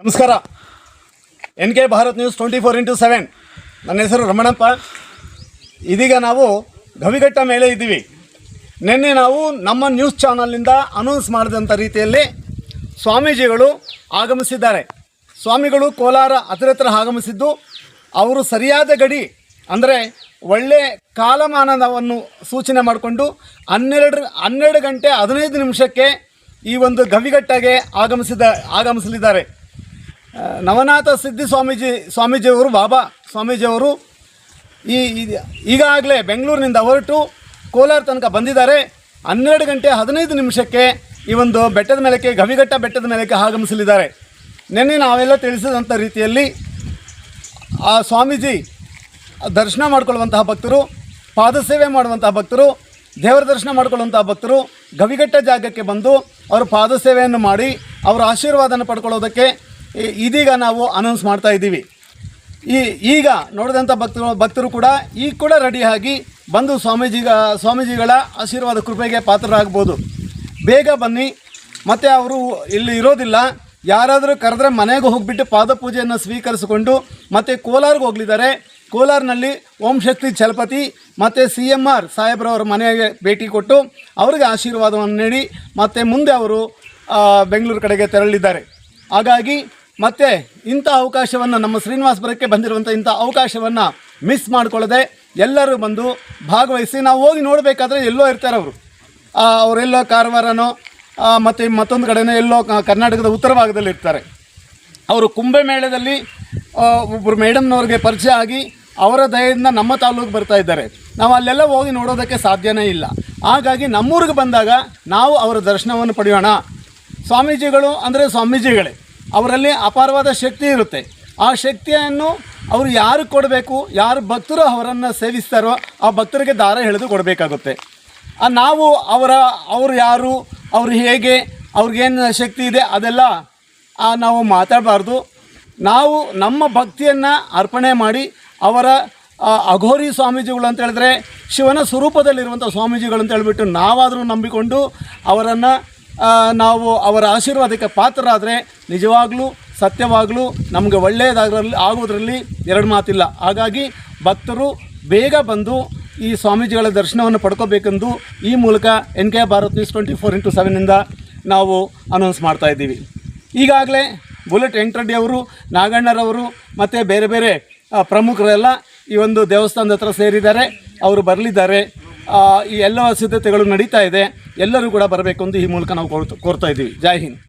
ನಮಸ್ಕಾರ. N K Bharat news twenty four into seven. ನನ್ನ ಹೆಸರು ರಮಣಪ್ಪ. ಇದೀಗ ನಾವು ಗವಿಘಟ್ಟ ಮೇಲೆ ಇದ್ದೀವಿ. ನಿನ್ನೆ ನಾವು ನಮ್ಮ ನ್ಯೂಸ್ ಚಾನಲ್ನಿಂದ ಅನೌನ್ಸ್ ಮಾಡಿದಂಥ ರೀತಿಯಲ್ಲಿ ಸ್ವಾಮೀಜಿಗಳು ಆಗಮಿಸಿದ್ದಾರೆ. ಸ್ವಾಮಿಗಳು ಕೋಲಾರ ಹತ್ರ ಆಗಮಿಸಿದ್ದು, ಅವರು ಸರಿಯಾದ ಗಡಿ, ಅಂದರೆ ಒಳ್ಳೆ ಕಾಲಮಾನವನ್ನು ಸೂಚನೆ ಮಾಡಿಕೊಂಡು ಹನ್ನೆರಡು ಹನ್ನೆರಡು ಗಂಟೆ ಹದಿನೈದು ನಿಮಿಷಕ್ಕೆ ಈ ಒಂದು ಗವಿಘಟ್ಟಗೆ ಆಗಮಿಸಿದ, ಆಗಮಿಸಲಿದ್ದಾರೆ. ನವನಾಥ ಸಿದ್ಧಿ ಸ್ವಾಮೀಜಿ, ಸ್ವಾಮೀಜಿಯವರು, ಬಾಬಾ ಸ್ವಾಮೀಜಿಯವರು ಈ ಈಗಾಗಲೇ ಬೆಂಗಳೂರಿನಿಂದ ಹೊರಟು ಕೋಲಾರ ತನಕ ಬಂದಿದ್ದಾರೆ. ಹನ್ನೆರಡು ಗಂಟೆ ಹದಿನೈದು ನಿಮಿಷಕ್ಕೆ ಈ ಒಂದು ಬೆಟ್ಟದ ಮೇಲಕ್ಕೆ, ಗವಿಘಟ್ಟ ಬೆಟ್ಟದ ಮೇಲಕ್ಕೆ ಆಗಮಿಸಲಿದ್ದಾರೆ. ನಿನ್ನೆ ನಾವೆಲ್ಲ ತಿಳಿಸಿದಂಥ ರೀತಿಯಲ್ಲಿ ಆ ಸ್ವಾಮೀಜಿ ದರ್ಶನ ಮಾಡಿಕೊಳ್ಳುವಂತಹ ಭಕ್ತರು, ಪಾದಸೇವೆ ಮಾಡುವಂತಹ ಭಕ್ತರು, ದೇವರ ದರ್ಶನ ಮಾಡ್ಕೊಳ್ಳುವಂತಹ ಭಕ್ತರು ಗವಿಘಟ್ಟ ಜಾಗಕ್ಕೆ ಬಂದು ಅವರು ಪಾದಸೇವೆಯನ್ನು ಮಾಡಿ ಅವರ ಆಶೀರ್ವಾದನ ಪಡ್ಕೊಳ್ಳೋದಕ್ಕೆ ಇದೀಗ ನಾವು ಅನೌನ್ಸ್ ಮಾಡ್ತಾ ಇದ್ದೀವಿ. ಈ ಈಗ ನೋಡಿದಂಥ ಭಕ್ತರು ಭಕ್ತರು ಕೂಡ ಈಗ ಕೂಡ ರೆಡಿಯಾಗಿ ಬಂದು ಸ್ವಾಮೀಜಿಗ ಸ್ವಾಮೀಜಿಗಳ ಆಶೀರ್ವಾದ ಕೃಪೆಗೆ ಪಾತ್ರರಾಗ್ಬೋದು ಬೇಗ ಬನ್ನಿ. ಮತ್ತು ಅವರು ಇಲ್ಲಿ ಇರೋದಿಲ್ಲ. ಯಾರಾದರೂ ಕರೆದ್ರೆ ಮನೆಗೆ ಹೋಗಿಬಿಟ್ಟು ಪಾದಪೂಜೆಯನ್ನು ಸ್ವೀಕರಿಸಿಕೊಂಡು ಮತ್ತು ಕೋಲಾರ್ಗೆ ಹೋಗ್ಲಿದ್ದಾರೆ. ಕೋಲಾರ್ನಲ್ಲಿ ಓಂ ಶಕ್ತಿ ಛಲಪತಿ ಮತ್ತು ಸಿ ಎಂ ಆರ್ ಸಾಹೇಬ್ರವರ ಮನೆಗೆ ಭೇಟಿ ಕೊಟ್ಟು ಅವರಿಗೆ ಆಶೀರ್ವಾದವನ್ನು ನೀಡಿ ಮತ್ತು ಮುಂದೆ ಅವರು ಬೆಂಗಳೂರು ಕಡೆಗೆ ತೆರಳಿದ್ದಾರೆ ಹಾಗಾಗಿ ಮತ್ತೆ ಇಂಥ ಅವಕಾಶವನ್ನು ನಮ್ಮ ಶ್ರೀನಿವಾಸಪುರಕ್ಕೆ ಬಂದಿರುವಂಥ ಇಂಥ ಅವಕಾಶವನ್ನು ಮಿಸ್ ಮಾಡಿಕೊಳ್ಳದೆ ಎಲ್ಲರೂ ಬಂದು ಭಾಗವಹಿಸಿ ನಾವು ಹೋಗಿ ನೋಡಬೇಕಾದ್ರೆ ಎಲ್ಲೋ ಇರ್ತಾರೆ ಅವರು. ಅವರೆಲ್ಲೋ ಕಾರವಾರನೋ ಮತ್ತು ಮತ್ತೊಂದು ಕಡೆನೋ ಎಲ್ಲೋ ಕರ್ನಾಟಕದ ಉತ್ತರ ಭಾಗದಲ್ಲಿ ಇರ್ತಾರೆ. ಅವರು ಕುಂಭಮೇಳದಲ್ಲಿ ಮೇಳದಲ್ಲಿ ಒಬ್ಬರು ಮೇಡಮ್ನವ್ರಿಗೆ ಪರಿಚಯ ಆಗಿ ಅವರ ದಯದಿಂದ ನಮ್ಮ ತಾಲೂಕು ಬರ್ತಾ ಇದ್ದಾರೆ. ನಾವು ಅಲ್ಲೆಲ್ಲ ಹೋಗಿ ನೋಡೋದಕ್ಕೆ ಸಾಧ್ಯನೇ ಇಲ್ಲ. ಹಾಗಾಗಿ ನಮ್ಮೂರಿಗೆ ಬಂದಾಗ ನಾವು ಅವರ ದರ್ಶನವನ್ನು ಪಡೆಯೋಣ. ಸ್ವಾಮೀಜಿಗಳು ಅಂದರೆ ಸ್ವಾಮೀಜಿಗಳೇ. ಅವರಲ್ಲಿ ಅಪಾರವಾದ ಶಕ್ತಿ ಇರುತ್ತೆ. ಆ ಶಕ್ತಿಯನ್ನು ಅವರು ಯಾರು ಕೊಡಬೇಕು, ಯಾರು ಭಕ್ತರು ಅವರನ್ನು ಸೇವಿಸ್ತಾರೋ ಆ ಭಕ್ತರಿಗೆ ದಾರ ಎಳೆದು ಕೊಡಬೇಕಾಗುತ್ತೆ. ನಾವು ಅವರ, ಅವರು ಯಾರು, ಅವರು ಹೇಗೆ, ಅವ್ರಿಗೇನು ಶಕ್ತಿ ಇದೆ ಅದೆಲ್ಲ ನಾವು ಮಾತಾಡಬಾರ್ದು. ನಾವು ನಮ್ಮ ಭಕ್ತಿಯನ್ನು ಅರ್ಪಣೆ ಮಾಡಿ ಅವರ ಅಘೋರಿ ಸ್ವಾಮೀಜಿಗಳು ಅಂತ ಹೇಳಿದ್ರೆ ಶಿವನ ಸ್ವರೂಪದಲ್ಲಿರುವಂಥ ಸ್ವಾಮೀಜಿಗಳು ಅಂತ ಹೇಳಿಬಿಟ್ಟು ನಾವಾದರೂ ನಂಬಿಕೊಂಡು ಅವರನ್ನು ನಾವು ಅವರ ಆಶೀರ್ವಾದಕ್ಕೆ ಪಾತ್ರರಾದರೆ ನಿಜವಾಗಲೂ, ಸತ್ಯವಾಗಲೂ, ನಮಗೆ ಒಳ್ಳೆಯದಾಗಲಿ ಆಗೋದ್ರಲ್ಲಿ ಎರಡು ಮಾತಿಲ್ಲ. ಹಾಗಾಗಿ ಭಕ್ತರು ಬೇಗ ಬಂದು ಈ ಸ್ವಾಮೀಜಿಗಳ ದರ್ಶನವನ್ನು ಪಡ್ಕೋಬೇಕೆಂದು ಈ ಮೂಲಕ N K Bharat news twenty four into ಸೆವೆನಿಂದ ನಾವು ಅನೌನ್ಸ್ ಮಾಡ್ತಾ ಇದ್ದೀವಿ. ಈಗಾಗಲೇ ಬುಲೆಟ್ ವೆಂಕಟರೆಡ್ಡಿ ಅವರು, ನಾಗಣ್ಣರವರು ಮತ್ತು ಬೇರೆ ಬೇರೆ ಪ್ರಮುಖರೆಲ್ಲ ಈ ಒಂದು ದೇವಸ್ಥಾನದ ಹತ್ರ ಸೇರಿದ್ದಾರೆ. ಅವರು ಬರಲಿದ್ದಾರೆ. ಈ ಎಲ್ಲ ಸಿದ್ಧತೆಗಳು ನಡೀತಾ ಇದೆ. ಎಲ್ಲರೂ ಕೂಡ ಬರಬೇಕು ಎಂದು ಈ ಮೂಲಕ ನಾವು ಕೋರ್ತಾ ಇದ್ದೀವಿ. ಜೈ ಹಿಂದ್.